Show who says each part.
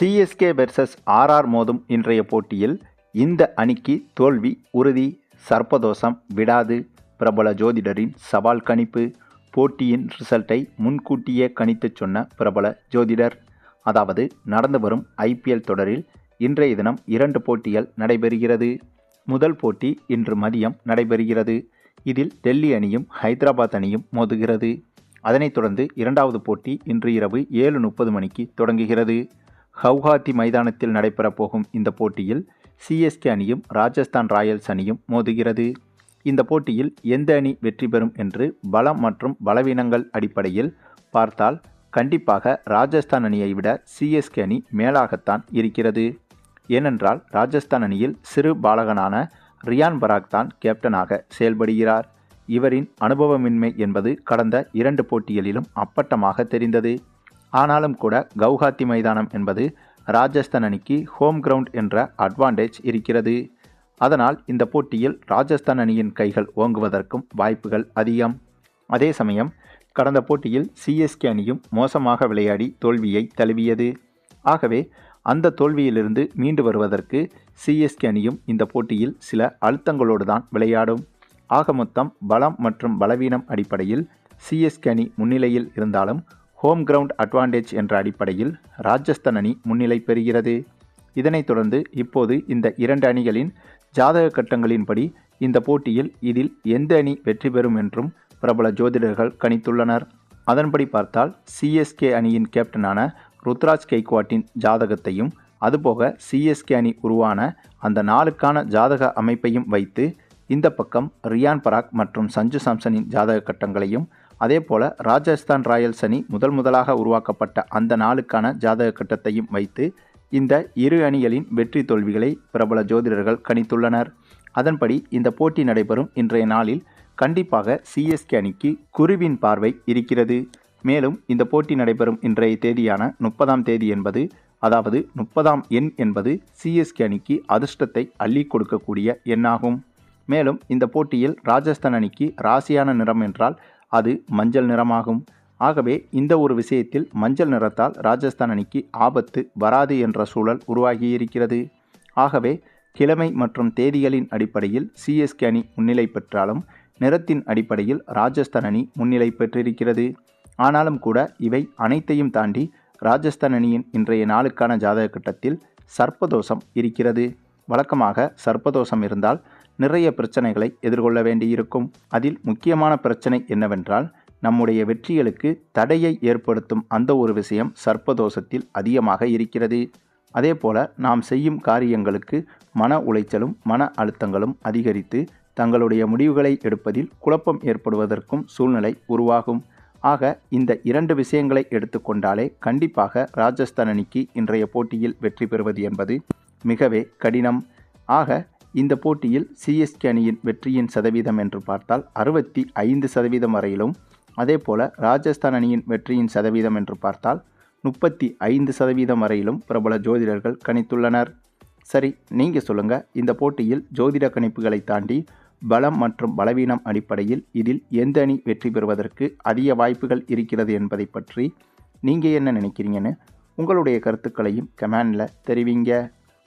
Speaker 1: CSK versus RR மோதும் இன்றைய போட்டியில் இந்த அணிக்கு தோல்வி உறுதி சர்ப்பதோஷம் விடாது. பிரபல ஜோதிடரின் சவால் கணிப்பு போட்டியின் ரிசல்ட்டை முன்கூட்டியே கணித்துச் சொன்ன பிரபல ஜோதிடர். அதாவது நடந்து வரும் ஐபிஎல் தொடரில் இன்றைய தினம் இரண்டு போட்டிகள் நடைபெறுகிறது. முதல் போட்டி இன்று மதியம் நடைபெறுகிறது. இதில் டெல்லி அணியும் ஹைதராபாத் அணியும் மோதுகிறது. அதனைத் தொடர்ந்து இரண்டாவது போட்டி இன்று இரவு ஏழு முப்பது மணிக்கு தொடங்குகிறது. ஹவுஹாத்தி மைதானத்தில் நடைபெறப் போகும் இந்த போட்டியில் சிஎஸ்கே அணியும் ராஜஸ்தான் ராயல்ஸ் அணியும் மோதுகிறது. இந்த போட்டியில் எந்த அணி வெற்றி பெறும் என்று பலம் மற்றும் பலவீனங்கள் அடிப்படையில் பார்த்தால் கண்டிப்பாக ராஜஸ்தான் அணியை விட சிஎஸ்கே அணி மேலாகத்தான் இருக்கிறது. ஏனென்றால் ராஜஸ்தான் அணியில் சிறு பாலகனான ரியான் பராக் தான் கேப்டனாக செயல்படுகிறார். இவரின் அனுபவமின்மை என்பது கடந்த இரண்டு போட்டிகளிலும் அப்பட்டமாக தெரிந்தது. ஆனாலும் கூட கவுஹாத்தி மைதானம் என்பது ராஜஸ்தான் அணிக்கு ஹோம் கிரவுண்ட் என்ற அட்வான்டேஜ் இருக்கிறது. அதனால் இந்த போட்டியில் ராஜஸ்தான் அணியின் கைகள் ஓங்குவதற்கும் வாய்ப்புகள் அதிகம். அதே சமயம் கடந்த போட்டியில் சிஎஸ்கே அணியும் மோசமாக விளையாடி தோல்வியை தழுவியது. ஆகவே அந்த தோல்வியிலிருந்து மீண்டு வருவதற்கு சிஎஸ்கே அணியும் இந்த போட்டியில் சில அழுத்தங்களோடு தான் விளையாடும். ஆக மொத்தம் பலம் மற்றும் பலவீனம் அடிப்படையில் சிஎஸ்கே அணி முன்னிலையில் இருந்தாலும் ஹோம் கிரவுண்ட் அட்வான்டேஜ் என்ற அடிப்படையில் ராஜஸ்தான் அணி முன்னிலை பெறுகிறது. இதனைத் தொடர்ந்து இப்போது இந்த இரண்டு அணிகளின் ஜாதக கட்டங்களின்படி இந்த போட்டியில் இதில் எந்த அணி வெற்றி பெறும் என்றும் பிரபல ஜோதிடர்கள் கணித்துள்ளனர். அதன்படி பார்த்தால் சிஎஸ்கே அணியின் கேப்டனான ருத்ராஜ் கெய்க்வாட்டின் ஜாதகத்தையும் அதுபோக சிஎஸ்கே அணி உருவான அந்த நாளுக்கான ஜாதக அமைப்பையும் வைத்து இந்த பக்கம் ரியான் பராக் மற்றும் சஞ்சு சாம்சனின் ஜாதக கட்டங்களையும் அதே போல ராஜஸ்தான் ராயல்ஸ் அணி முதல் முதலாக உருவாக்கப்பட்ட அந்த நாளுக்கான ஜாதக கட்டத்தையும் வைத்து இந்த இரு அணிகளின் வெற்றி தோல்விகளை பிரபல ஜோதிடர்கள் கணித்துள்ளனர். அதன்படி இந்த போட்டி நடைபெறும் இன்றைய நாளில் கண்டிப்பாக சிஎஸ்கே அணிக்கு குருவின் பார்வை இருக்கிறது. மேலும் இந்த போட்டி நடைபெறும் இன்றைய தேதியான முப்பதாம் தேதி என்பது அதாவது முப்பதாம் எண் என்பது சிஎஸ்கே அணிக்கு அதிர்ஷ்டத்தை அள்ளி கொடுக்கக்கூடிய எண்ணாகும். மேலும் இந்த போட்டியில் ராஜஸ்தான் அணிக்கு ராசியான நிறம் என்றால் அது மஞ்சள் நிறமாகும். ஆகவே இந்த ஒரு விஷயத்தில் மஞ்சள் நிறத்தால் ராஜஸ்தான் அணிக்கு ஆபத்து வராது என்ற சூழல் உருவாகியிருக்கிறது. ஆகவே கிழமை மற்றும் தேதிகளின் அடிப்படையில் சிஎஸ்கே அணி முன்னிலை பெற்றாலும் நிறத்தின் அடிப்படையில் ராஜஸ்தான் அணி முன்னிலை பெற்றிருக்கிறது. ஆனாலும் கூட இவை அனைத்தையும் தாண்டி ராஜஸ்தான் அணியின் இன்றைய நாளுக்கான ஜாதக கட்டத்தில் சர்ப்பதோஷம் இருக்கிறது. வழக்கமாக சர்ப்பதோஷம் இருந்தால் நிறைய பிரச்சனைகளை எதிர்கொள்ள வேண்டியிருக்கும். அதில் முக்கியமான பிரச்சனை என்னவென்றால் நம்முடைய வெற்றிகளுக்கு தடையை ஏற்படுத்தும் அந்த ஒரு விஷயம் சர்ப்பதோஷத்தில் அதிகமாக இருக்கிறது. அதேபோல நாம் செய்யும் காரியங்களுக்கு மன உளைச்சலும் மன அழுத்தங்களும் அதிகரித்து தங்களுடைய முடிவுகளை எடுப்பதில் குழப்பம் ஏற்படுவதற்கும் சூழ்நிலை உருவாகும். ஆக இந்த இரண்டு விஷயங்களை எடுத்துக்கொண்டாலே கண்டிப்பாக ராஜஸ்தான் அணிக்கு இன்றைய போட்டியில் வெற்றி பெறுவது என்பது மிகவே கடினம். ஆக இந்த போட்டியில் சிஎஸ்கே அணியின் வெற்றியின் சதவீதம் என்று பார்த்தால் அறுபத்தி ஐந்து சதவீதம் வரையிலும். அதே போல ராஜஸ்தான் அணியின் வெற்றியின் சதவீதம் என்று பார்த்தால் முப்பத்தி ஐந்து சதவீதம் வரையிலும் பிரபல ஜோதிடர்கள் கணித்துள்ளனர். சரி நீங்கள் சொல்லுங்கள் இந்த போட்டியில் ஜோதிட கணிப்புகளை தாண்டி பலம் மற்றும் பலவீனம் அடிப்படையில் இதில் எந்த அணி வெற்றி பெறுவதற்கு அதிக வாய்ப்புகள் இருக்கிறது என்பதை பற்றி நீங்கள் என்ன நினைக்கிறீங்கன்னு உங்களுடைய கருத்துக்களையும் கமெண்டில் தெரிவிங்க.